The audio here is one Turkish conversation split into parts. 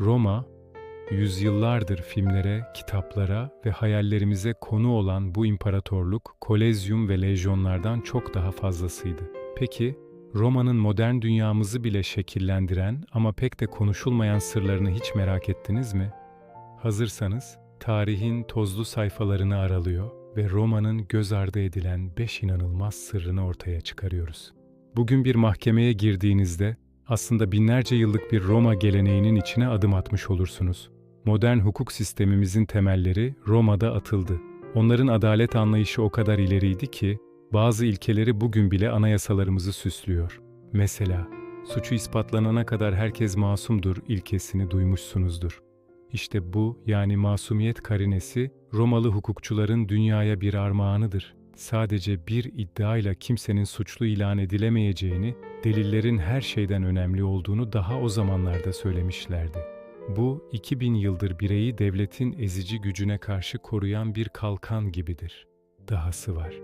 Roma, yüzyıllardır filmlere, kitaplara ve hayallerimize konu olan bu imparatorluk, kolezyum ve lejyonlardan çok daha fazlasıydı. Peki, Roma'nın modern dünyamızı bile şekillendiren ama pek de konuşulmayan sırlarını hiç merak ettiniz mi? Hazırsanız, tarihin tozlu sayfalarını aralıyor ve Roma'nın göz ardı edilen beş inanılmaz sırrını ortaya çıkarıyoruz. Bugün bir mahkemeye girdiğinizde aslında binlerce yıllık bir Roma geleneğinin içine adım atmış olursunuz. Modern hukuk sistemimizin temelleri Roma'da atıldı. Onların adalet anlayışı o kadar ileriydi ki bazı ilkeleri bugün bile anayasalarımızı süslüyor. Mesela suçu ispatlanana kadar herkes masumdur ilkesini duymuşsunuzdur. İşte bu yani masumiyet karinesi Romalı hukukçuların dünyaya bir armağanıdır. Sadece bir iddiayla kimsenin suçlu ilan edilemeyeceğini, delillerin her şeyden önemli olduğunu daha o zamanlarda söylemişlerdi. Bu 2000 yıldır bireyi devletin ezici gücüne karşı koruyan bir kalkan gibidir. Dahası var.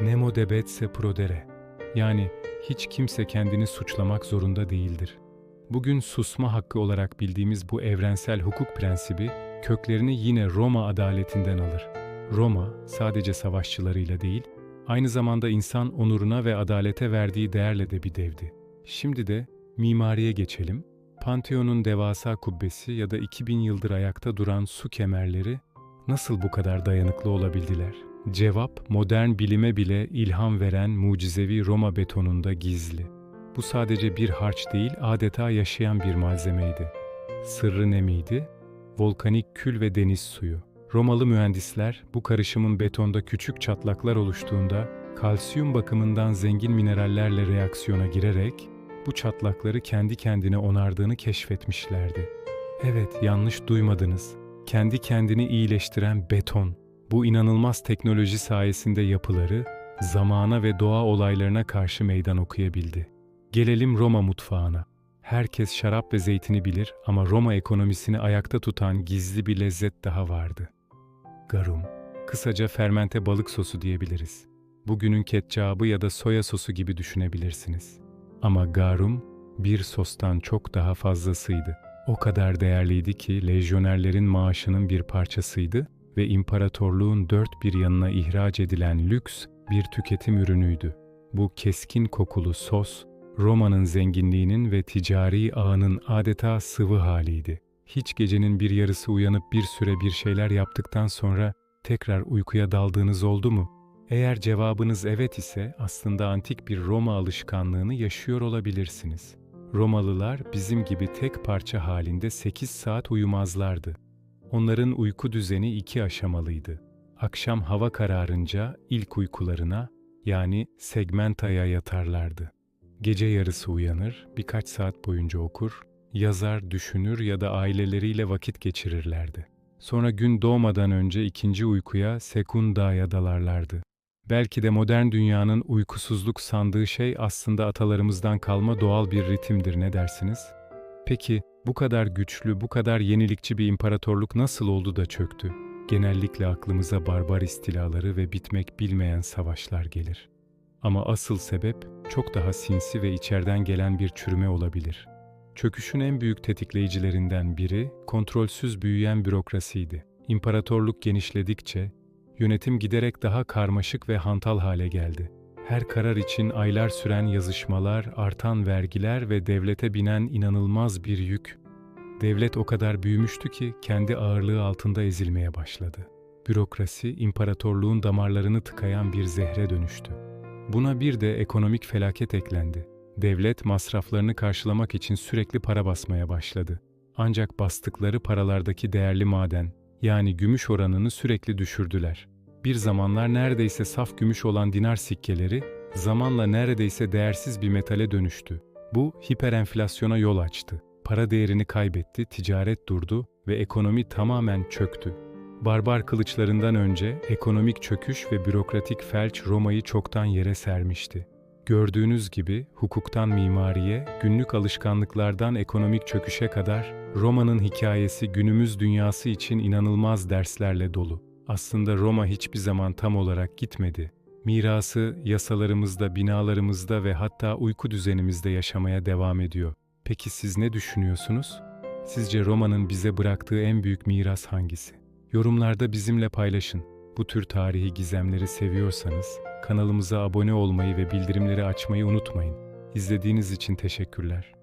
Nemo debetse prodere. Yani hiç kimse kendini suçlamak zorunda değildir. Bugün susma hakkı olarak bildiğimiz bu evrensel hukuk prensibi köklerini yine Roma adaletinden alır. Roma sadece savaşçılarıyla değil, aynı zamanda insan onuruna ve adalete verdiği değerle de bir devdi. Şimdi de mimariye geçelim. Pantheon'un devasa kubbesi ya da 2000 yıldır ayakta duran su kemerleri nasıl bu kadar dayanıklı olabildiler? Cevap modern bilime bile ilham veren mucizevi Roma betonunda gizli. Bu sadece bir harç değil, adeta yaşayan bir malzemeydi. Sırrı ne miydi? Volkanik kül ve deniz suyu. Romalı mühendisler bu karışımın betonda küçük çatlaklar oluştuğunda kalsiyum bakımından zengin minerallerle reaksiyona girerek bu çatlakları kendi kendine onardığını keşfetmişlerdi. Evet, yanlış duymadınız. Kendi kendini iyileştiren beton. Bu inanılmaz teknoloji sayesinde yapıları zamana ve doğa olaylarına karşı meydan okuyabildi. Gelelim Roma mutfağına. Herkes şarap ve zeytini bilir ama Roma ekonomisini ayakta tutan gizli bir lezzet daha vardı. Garum, kısaca fermente balık sosu diyebiliriz. Bugünün ketçabı ya da soya sosu gibi düşünebilirsiniz. Ama garum bir sostan çok daha fazlasıydı. O kadar değerliydi ki lejyonerlerin maaşının bir parçasıydı ve imparatorluğun dört bir yanına ihraç edilen lüks bir tüketim ürünüydü. Bu keskin kokulu sos, Roma'nın zenginliğinin ve ticari ağının adeta sıvı haliydi. Hiç gecenin bir yarısı uyanıp bir süre bir şeyler yaptıktan sonra tekrar uykuya daldığınız oldu mu? Eğer cevabınız evet ise aslında antik bir Roma alışkanlığını yaşıyor olabilirsiniz. Romalılar bizim gibi tek parça halinde 8 saat uyumazlardı. Onların uyku düzeni iki aşamalıydı. Akşam hava kararınca ilk uykularına yani segmentaya yatarlardı. Gece yarısı uyanır, birkaç saat boyunca okur, yazar, düşünür ya da aileleriyle vakit geçirirlerdi. Sonra gün doğmadan önce ikinci uykuya sekundaya dalarlardı. Belki de modern dünyanın uykusuzluk sandığı şey aslında atalarımızdan kalma doğal bir ritimdir ne dersiniz? Peki bu kadar güçlü, bu kadar yenilikçi bir imparatorluk nasıl oldu da çöktü? Genellikle aklımıza barbar istilaları ve bitmek bilmeyen savaşlar gelir. Ama asıl sebep çok daha sinsi ve içeriden gelen bir çürüme olabilir. Çöküşün en büyük tetikleyicilerinden biri kontrolsüz büyüyen bürokrasiydi. İmparatorluk genişledikçe yönetim giderek daha karmaşık ve hantal hale geldi. Her karar için aylar süren yazışmalar, artan vergiler ve devlete binen inanılmaz bir yük. Devlet o kadar büyümüştü ki kendi ağırlığı altında ezilmeye başladı. Bürokrasi imparatorluğun damarlarını tıkayan bir zehre dönüştü. Buna bir de ekonomik felaket eklendi. Devlet masraflarını karşılamak için sürekli para basmaya başladı. Ancak bastıkları paralardaki değerli maden, yani gümüş oranını sürekli düşürdüler. Bir zamanlar neredeyse saf gümüş olan dinar sikkeleri zamanla neredeyse değersiz bir metale dönüştü. Bu hiperenflasyona yol açtı. Para değerini kaybetti, ticaret durdu ve ekonomi tamamen çöktü. Barbar kılıçlarından önce ekonomik çöküş ve bürokratik felç Roma'yı çoktan yere sermişti. Gördüğünüz gibi hukuktan mimariye, günlük alışkanlıklardan ekonomik çöküşe kadar Roma'nın hikayesi günümüz dünyası için inanılmaz derslerle dolu. Aslında Roma hiçbir zaman tam olarak gitmedi. Mirası yasalarımızda, binalarımızda ve hatta uyku düzenimizde yaşamaya devam ediyor. Peki siz ne düşünüyorsunuz? Sizce Roma'nın bize bıraktığı en büyük miras hangisi? Yorumlarda bizimle paylaşın. Bu tür tarihi gizemleri seviyorsanız kanalımıza abone olmayı ve bildirimleri açmayı unutmayın. İzlediğiniz için teşekkürler.